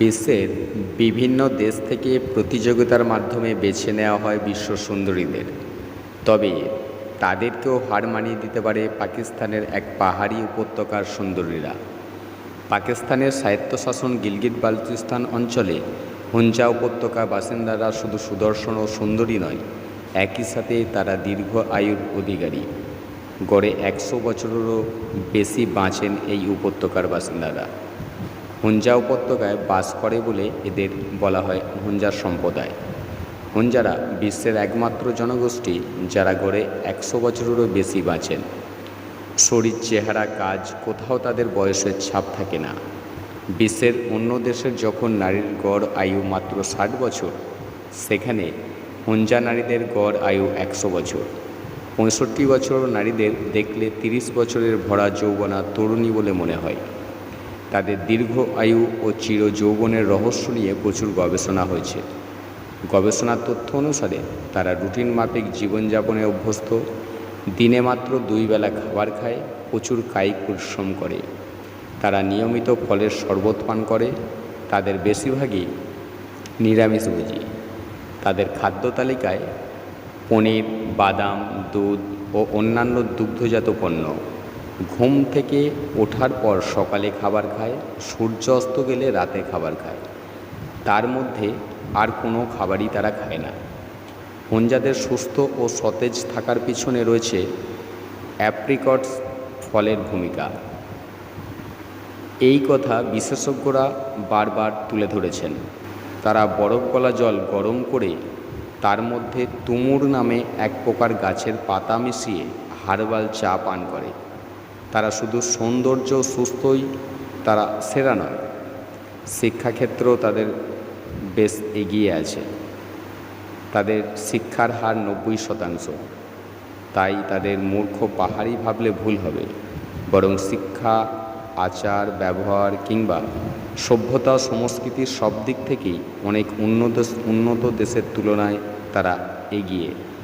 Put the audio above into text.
বিশ্বের বিভিন্ন দেশ থেকে প্রতিযোগিতার মাধ্যমে বেছে নেওয়া হয় বিশ্ব সুন্দরীদের। তবে তাদেরকেও হার মানিয়ে দিতে পারে পাকিস্তানের এক পাহাড়ি উপত্যকার সুন্দরীরা। পাকিস্তানের স্বায়ত্তশাসন গিলগিট বালতিস্তান অঞ্চলে হুঞ্জা উপত্যকার বাসিন্দারা শুধু সুদর্শন ও সুন্দরী নয়, একই সাথে তারা দীর্ঘ আয়ুর অধিকারী। গড়ে একশো বছরেরও বেশি বাঁচেন এই উপত্যকার বাসিন্দারা। হুঞ্জা উপত্যকায় বাস করে বলে এদের বলা হয় হুঞ্জার সম্প্রদায়। হুঞ্জারা বিশ্বের একমাত্র জনগোষ্ঠী যারা গড়ে একশো বছরেরও বেশি বাঁচেন। শরীর, চেহারা, কাজ কোথাও তাদের বয়সের ছাপ থাকে না। বিশ্বের অন্য দেশের যখন নারীর গড় আয়ু মাত্র ষাট বছর, সেখানে হুঞ্জা নারীদের গড় আয়ু একশো বছর। পঁয়ষট্টি বছর নারীদের দেখলে তিরিশ বছরের ভরা যৌবনা তরুণী বলে মনে হয়। তাদের দীর্ঘ আয়ু ও চির যৌবনের রহস্য নিয়ে প্রচুর গবেষণা হয়েছে। গবেষণার তথ্য অনুসারে তারা রুটিন মাফিক জীবনযাপনে অভ্যস্ত, দিনে মাত্র দুই বেলা খাবার খায়, প্রচুর কায়িক পরিশ্রম করে। তারা নিয়মিত ফলের শরবত পান করে, তাদের বেশিরভাগই নিরামিষভোজী তাদের খাদ্য তালিকায় পনির, বাদাম, দুধ ও অন্যান্য দুগ্ধজাত পণ্য। ঘুম থেকে ওঠার পর সকালে খাবার খায় সূর্য অস্ত গেলে রাতে খাবার খায়। তার মধ্যে আর কোনো খাবারই তারা খায় না। হুঞ্জাদের সুস্থ ও সতেজ থাকার পিছনে রয়েছে অ্যাপ্রিকটস ফলের ভূমিকা। এই কথা বিশেষজ্ঞরা বারবার তুলে ধরেছেন। তারা বরফ গলা জল গরম করে তার মধ্যে তুমুর নামে এক প্রকার গাছের পাতা মিশিয়ে হার্বাল চা পান করে। তারা শুধু সৌন্দর্য সুস্থই, তারা সেরা নয়, শিক্ষাক্ষেত্রেও তাদের বেশ এগিয়ে আছে। তাদের শিক্ষার হার নব্বই শতাংশ। তাই তাদের মূর্খ পাহাড়ি ভাবলে ভুল হবে। বরং শিক্ষা, আচার, ব্যবহার কিংবা সভ্যতা সংস্কৃতির সব দিক থেকেই অনেক উন্নত উন্নত দেশের তুলনায় তারা এগিয়ে।